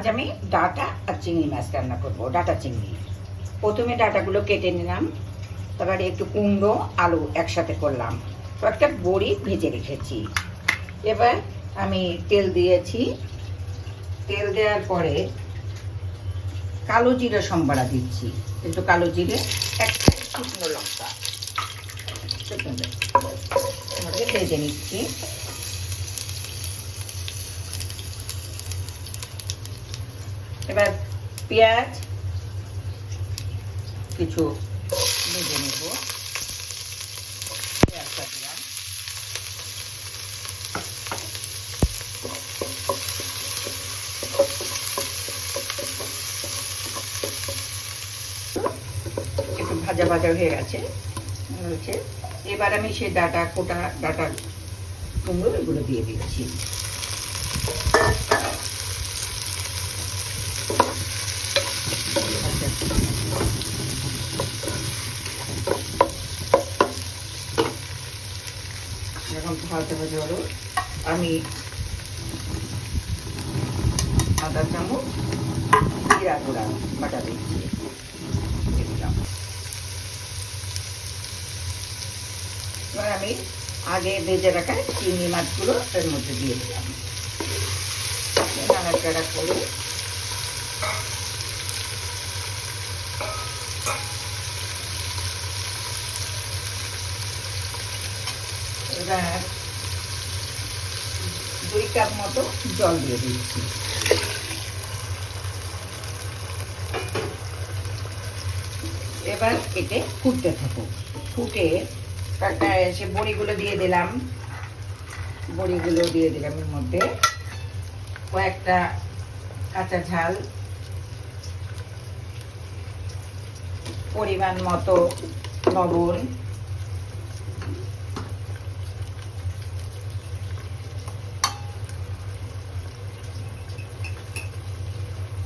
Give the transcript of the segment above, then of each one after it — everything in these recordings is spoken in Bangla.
আজ আমি ডাটা আর চিংড়ি মাছ রান্না করব, ডাটা চিংড়ি। প্রথমে ডাটাগুলো কেটে নিলাম, তারপরে একটু কুমড়ো, আলু একসাথে করলাম। কয়েকটা বড়ি ভেজে রেখেছি। এবার আমি তেল দিয়েছি। তেল দেওয়ার পরে কালো জিরে সম্বারা দিচ্ছি। কিন্তু কালো জিরে একটা শুকনো লঙ্কা। ভেজে নিচ্ছি। এবার পেঁয়াজ কিছু ভেজে নেব। একটু ভাজা ভাজা হয়ে গেছে। হয়েছে এবার আমি সেই ডাটা, কোটা ডাটা কুমড়ো এগুলো দিয়ে দিচ্ছি। এখন ভাজা ভাজা হলো আমি আদা চামচ, জিরা গুঁড়া, বাটা দিচ্ছি দিলাম। এবার আমি আগে ভেজে রাখা চিংড়ি মাছগুলো এর মধ্যে দিয়ে দিলাম। নাড়াচাড়া করে দুই কাপ মতো জল দিয়ে দিচ্ছি। এবার এতে ফুটতে থাকুক। ফুটে সে বড়িগুলো দিয়ে দিলাম। বড়িগুলো দিয়ে দিলাম এর মধ্যে কয়েকটা কাঁচা ঝাল। পরিমাণ মতো লবণ।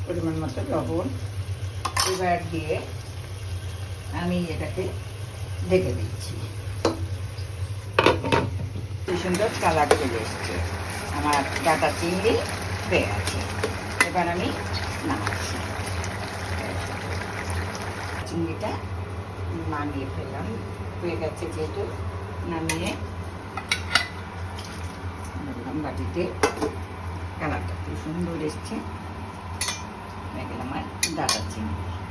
পরিমাণ মতো লবণ এবার দিয়ে আমি এটাকে ঢেকে দিচ্ছি। কি সুন্দর কালার চলে এসছে। আমার ডাটা চিংড়ি হয়ে গেছে। এবার আমি নামাচ্ছি। চিংড়িটা নামিয়ে ফেললাম। হয়ে গেছে যেহেতু নামিয়ে বাটিতে কালারটা খুব সুন্দর এসছে। হয়ে গেল আমার ডাটা চিংড়ি